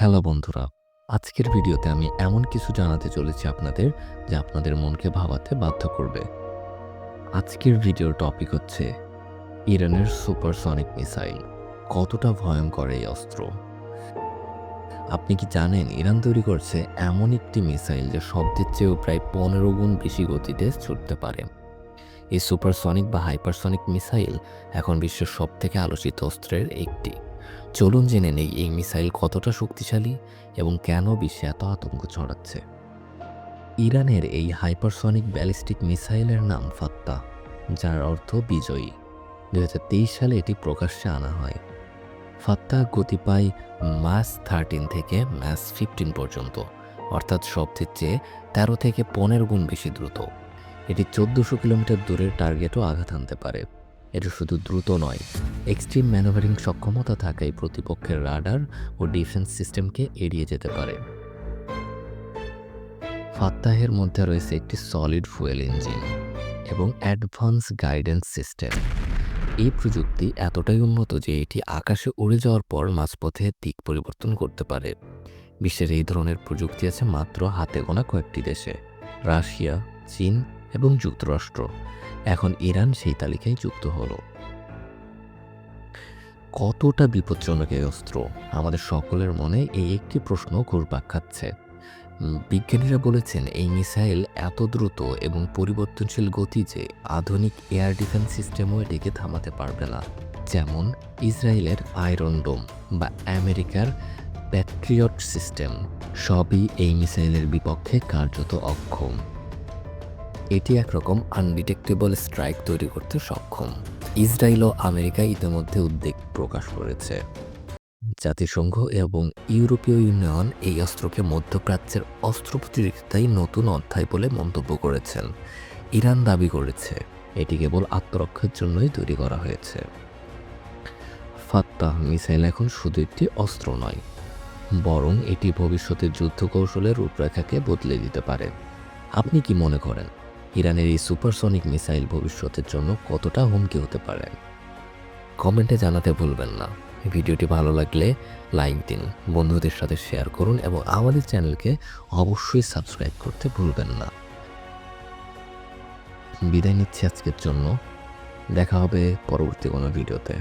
Hello বন্ধুরা, আজকের ভিডিওতে আমি এমন কিছু জানাতে চলেছি আপনাদের যা আপনাদের মনকে ভাবাতে বাধ্য করবে। আজকের ভিডিওর টপিক হচ্ছে ইরানের সুপারসনিক মিসাইল কতটা ভয়ঙ্কর এই অস্ত্র? আপনি কি জানেন ইরান তৈরি করছে এমন একটি মিসাইল যা শব্দের চেয়েও প্রায় পনেরো গুণ বেশি গতিতে ছুটতে পারে। এই সুপারসনিক বা হাইপারসনিক মিসাইল এখন বিশ্বের সবথেকে আলোচিত অস্ত্রের একটি। চলুন জেনে নেই এই মিসাইল কতটা শক্তিশালী এবং কেন বিশ্বে এত আতঙ্ক ছড়াচ্ছে। ইরানের এই হাইপারসনিক ব্যালিস্টিক মিসাইলের নাম ফাত্তা, যার অর্থ বিজয়ী। দু হাজার তেইশ সালে এটি প্রকাশ্যে আনা হয়। ফাত্তা গতি পায় ম্যাস থার্টিন থেকে ম্যাস ফিফটিন পর্যন্ত, অর্থাৎ শব্দের চেয়ে তেরো থেকে পনেরো গুণ বেশি দ্রুত। এটি চোদ্দোশো কিলোমিটার দূরের টার্গেটও আঘাত আনতে পারে। এটা শুধু দ্রুত নয় এক্সট্রিম ম্যানোভারিং সক্ষমতা থাকায় প্রতিপক্ষের রাডার ও ডিফেন্স সিস্টেমকে এড়িয়ে যেতে পারে। ফাত্তাহের মধ্যে রয়েছে একটি সলিড ফুয়েল ইঞ্জিন এবং অ্যাডভান্স গাইডেন্স সিস্টেম এই প্রযুক্তি এতটাই উন্নত যে এটি আকাশে উড়ে যাওয়ার পর মাঝপথে দিক পরিবর্তন করতে পারে। বিশ্বের এই ধরনের প্রযুক্তি আছে মাত্র হাতে গোনা কয়েকটি দেশে, রাশিয়া, চীন এবং যুক্তরাষ্ট্র। এখন ইরান সেই তালিকায় যুক্ত হলো। কতটা বিপজ্জনক এই অস্ত্র? আমাদের সকলের মনে এই একটি প্রশ্ন ঘুরপাক খাচ্ছে। বিজ্ঞানীরা বলেছেন এই মিসাইল এত দ্রুত এবং পরিবর্তনশীল গতি যে আধুনিক এয়ার ডিফেন্স সিস্টেমও এটিকে থামাতে পারবে না। যেমন ইসরায়েলের আয়রন ডোম বা আমেরিকার প্যাট্রিয়ট সিস্টেম। সবই এই মিসাইলের বিপক্ষে কার্যত অক্ষম। এটি একরকম আনডিটেক্টেবল স্ট্রাইক তৈরি করতে সক্ষম। ইসরায়েল ও আমেরিকা ইতিমধ্যে উদ্বেগ প্রকাশ করেছে। জাতিসংঘ এবং ইউরোপীয় ইউনিয়ন এই অস্ত্রকে মধ্যপ্রাচ্যের অস্ত্র প্রতিযোগিতায় নতুন অধ্যায় বলে মন্তব্য করেছেন। ইরান দাবি করেছে, এটি কেবল আত্মরক্ষার জন্যই তৈরি করা হয়েছে। ফাত্তাহ মিসাইল এখন শুধু একটি অস্ত্র নয়, বরং এটি ভবিষ্যতের যুদ্ধ কৌশলের রূপরেখাকে বদলে দিতে পারে। আপনি কি মনে করেন? ইরানের এই সুপারসনিক মিসাইল ভবিষ্যতের জন্য কতটা হুমকি হতে পারে? কমেন্টে জানাতে ভুলবেন না। ভিডিওটি ভালো লাগলে লাইক দিন, বন্ধুদের সাথে শেয়ার করুন এবং আমাদের চ্যানেলকে অবশ্যই সাবস্ক্রাইব করতে ভুলবেন না। বিদায় নিচ্ছি আজকের জন্য। দেখা হবে পরবর্তী কোনো ভিডিওতে।